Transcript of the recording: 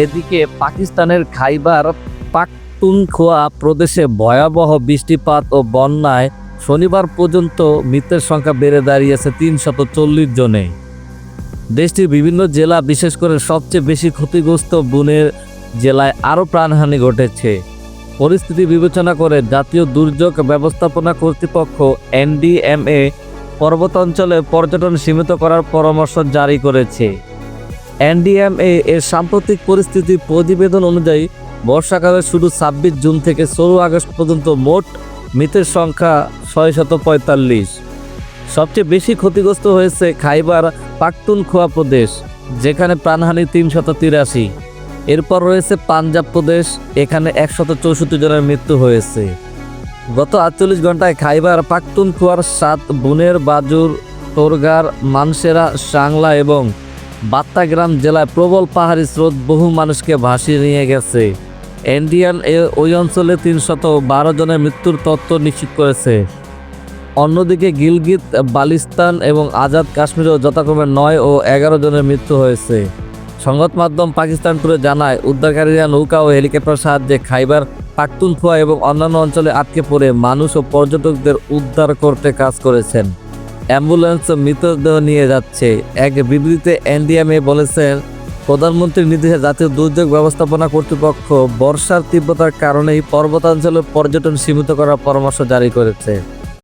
এদিকে পাকিস্তানের খাইবার পাখতুনখোয়া প্রদেশে ভয়াবহ বৃষ্টিপাত ও বন্যায় শনিবার পর্যন্ত মৃতের সংখ্যা বেড়ে দাঁড়িয়েছে তিনশত চল্লিশ জনে। দেশটির বিভিন্ন জেলা, বিশেষ করে সবচেয়ে বেশি ক্ষতিগ্রস্ত বুনের জেলায় আরও প্রাণহানি ঘটেছে। পরিস্থিতি বিবেচনা করে জাতীয় দুর্যোগ ব্যবস্থাপনা কর্তৃপক্ষ এনডিএমএ পর্বতাঞ্চলে পর্যটন সীমিত করার পরামর্শ জারি করেছে। এনডিএমএ এর সাম্প্রতিক পরিস্থিতি প্রতিবেদন অনুযায়ী বর্ষাকালে শুধু ছাব্বিশ জুন থেকে ষোলো আগস্ট পর্যন্ত মোট মৃতের সংখ্যা ছয়শত পঁয়তাল্লিশ। সবচেয়ে বেশি ক্ষতিগ্রস্ত হয়েছে খাইবার পাখতুনখোয়া প্রদেশ, যেখানে প্রাণহানি তিনশত তিরাশি। এরপর রয়েছে পাঞ্জাব প্রদেশ, এখানে একশত চৌষট্টি জনের মৃত্যু হয়েছে। গত আটচল্লিশ ঘন্টায় খাইবার পাখতুনখোয়ার সাত বুনের বাজুর, তোরগার, মানসেরা, সাংলা এবং বাত্তাগ্রাম জেলায় প্রবল পাহাড়ি স্রোত বহু মানুষকে ভাসিয়ে নিয়ে গেছে। ইন্ডিয়ান ওই অঞ্চলে তিনশত বারো জনের মৃত্যুর তথ্য নিশ্চিত করেছে। অন্যদিকে গিলগিত, বালিস্তান এবং আজাদ কাশ্মীরেও যথাক্রমে নয় ও এগারো জনের মৃত্যু হয়েছে। সংবাদ মাধ্যম পাকিস্তান টুরে জানায়, উদ্ধারকারীরা নৌকা ও হেলিকপ্টার সাহায্যে খাইবার, পাখতুনখোয়া এবং অন্যান্য অঞ্চলে আটকে পড়ে মানুষ ও পর্যটকদের উদ্ধার করতে কাজ করেছেন। অ্যাম্বুলেন্স মৃতদেহ নিয়ে যাচ্ছে। এক বিবৃতিতে এনডিএমএ বলেছেন, প্রধানমন্ত্রীর নির্দেশে জাতীয় দুর্যোগ ব্যবস্থাপনা কর্তৃপক্ষ বর্ষার তীব্রতার কারণেই পর্বতাঞ্চলে পর্যটন সীমিত করার পরামর্শ জারি করেছে।